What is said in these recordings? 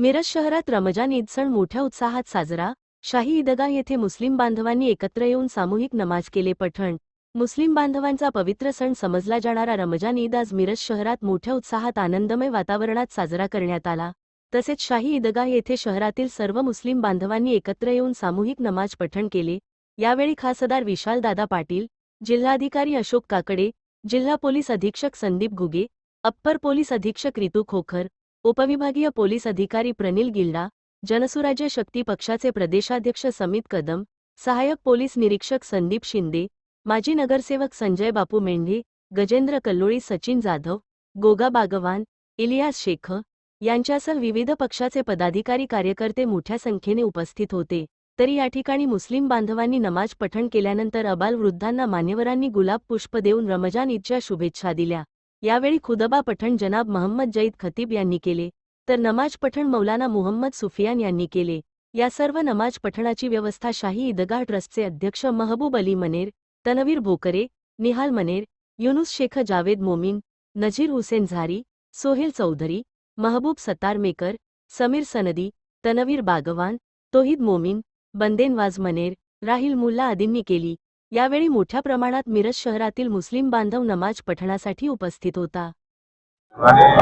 मिरज शहरात रमजान ईद सण मोठ्या उत्साहात साजरा. शाही ईदगाह येथे मुस्लिम बांधवांनी एकत्र येऊन सामूहिक नमाज केले पठण. मुस्लिम बांधवांचा पवित्र सण समजला जाणारा रमजान ईद आज मिरज शहरात मोठ्या उत्साहात आनंदमय वातावरणात साजरा करण्यात आला. तसेच शाही ईदगाह येथे शहरातील सर्व मुस्लिम बांधवांनी एकत्र येऊन सामूहिक नमाज पठण केले. यावेळी खासदार विशाल दादा पाटील जिल्हाधिकारी अशोक काकडे जिल्हा पोलीस अधीक्षक संदीप घुगे अप्पर पोलीस अधीक्षक रितू खोखर उपविभागीय पोलीस अधिकारी प्रनिल गिल्डा जनसुराज्य शक्ती पक्षाचे प्रदेशाध्यक्ष समित कदम सहाय्यक पोलीस निरीक्षक संदीप शिंदे माजी नगरसेवक संजय बापू मेंढे गजेंद्र कल्लोळी सचिन जाधव गोगा बागवान इलियास शेख यांच्यासह विविध पक्षाचे पदाधिकारी कार्यकर्ते मोठ्या संख्येने उपस्थित होते. तरी या ठिकाणी मुस्लिम बांधवांनी नमाज पठण केल्यानंतर अबाल वृद्धांना मान्यवरांनी गुलाब पुष्प देऊन रमजान ईदच्या शुभेच्छा दिल्या. यावेळी खुदबा पठण जनाब महम्मद जईद खतीब यांनी केले तर नमाज पठण मौलाना मुहम्मद सुफियान यांनी केले. या सर्व नमाज पठणाची व्यवस्था शाही ईदगाह ट्रस्टचे अध्यक्ष महबूब अली मनेर तनवीर भोकरे निहाल मनेर युनुस शेख जावेद मोमीन नझीर हुसेन झारी सोहेल चौधरी महबूब सतारमेकर समीर सनदी तनवीर बागवान तोहिद मोमीन बंदेनवाज मनेर राहिल मुल्ला आदींनी केली. यावेळी मोठ्या प्रमाणात मिरज शहरातील मुस्लिम बांधव नमाज पठणासाठी उपस्थित होता.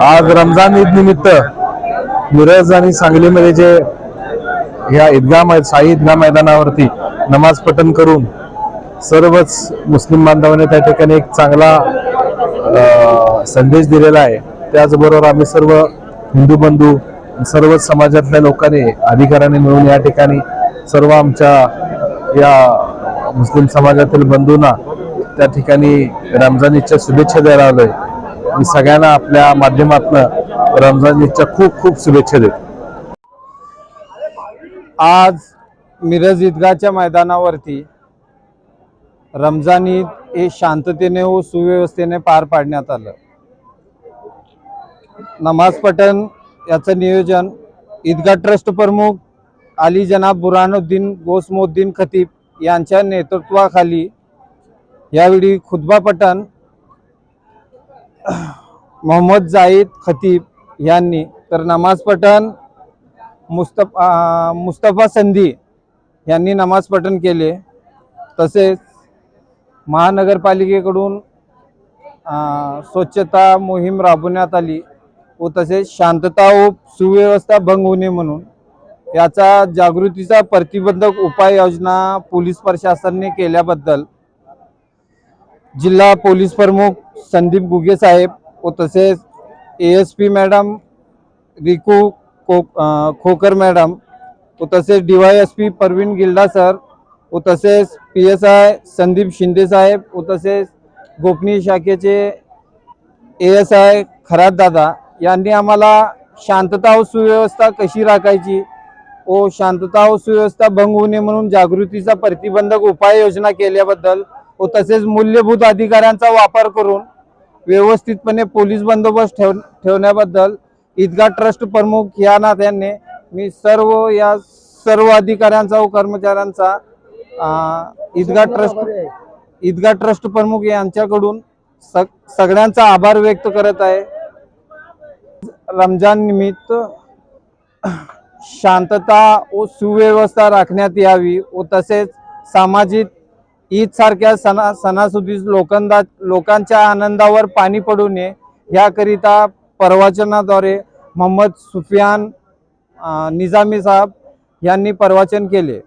आज रमजान ईद निमित्त मिरज आणि सांगलीमध्ये जे या ईदगाह साई ईदगाह मैदानावरती नमाज पठण करून सर्वच मुस्लिम बांधवांनी त्या ठिकाणी एक चांगला संदेश दिलेला आहे. त्याचबरोबर आम्ही सर्व हिंदू बंधू सर्वच समाजातल्या लोकांनी अधिकाऱ्यांनी मिळून या ठिकाणी सर्व आमच्या या मुस्लिम समाजातील बंधूंना त्या ठिकाणी रमजान ईदच्या शुभेच्छा द्यायला आलोय. मी सगळ्यांना आपल्या माध्यमातून रमजान ईदच्या खूप खूप शुभेच्छा देतो. आज मिरज ईदगाहच्या मैदानावरती रमजान ईद हे शांततेने व सुव्यवस्थेने पार पाडण्यात आलं. नमाज पठण याचं नियोजन ईदगा ट्रस्ट प्रमुख अली जनाब बुरानुद्दीन गोसमुद्दीन खतीब यांच्या नेतृत्वाखाली यावेळी खुद्बा पठण मोहम्मद जाईद खतीब यांनी तर नमाज पठण मुस्तफा मुस्तफा संधी यांनी नमाज पठण केले. तसेच महानगरपालिकेकडून स्वच्छता मोहीम राबवण्यात आली व तसेच शांतता व सुव्यवस्था भंग होणे म्हणून याचा जागृतीचा प्रतिबंधक उपाययोजना पोलीस प्रशासनाने केल्याबद्दल जिल्हा पोलीस प्रमुख संदीप गुगे साहेब व तसेच A S P madam Riku को खोकर मॅडम व तसेच D Y S P Parveen Gilda sir व तसेच P S I Sandeep Shinde साहेब व तसेच गोपनीय शाखेचे ए एस आय खरात दादा यांनी आम्हाला शांतता व सुव्यवस्था कशी राखायची व शांतता व सुव्यवस्था भंग होऊ नये म्हणून जागृतीचा प्रतिबंधक उपाययोजना केल्याबद्दल व तसेच मूल्यभूत अधिकाऱ्यांचा वापर करून व्यवस्थितपणे पोलीस बंदोबस्त ठेव ठेवण्याबद्दल ईदगा ट्रस्ट प्रमुख या नात्याने मी सर्व या सर्व अधिकाऱ्यांचा व कर्मचाऱ्यांचा ईदगा ट्रस्ट ईदगा ट्रस्ट प्रमुख यांच्याकडून सग सगळ्यांचा आभार व्यक्त करत आहे. रमजान निमित्त शांतता व सुव्यवस्था राखण्यात यावी व तसेच सामाजिक ईद सारख्या सणा सणासुदी लोकांदा लोकांच्या आनंदावर पाणी पडू नये याकरिता प्रवचनाद्वारे मोहम्मद सुफियान निजामी साहेब यांनी प्रवचन केले.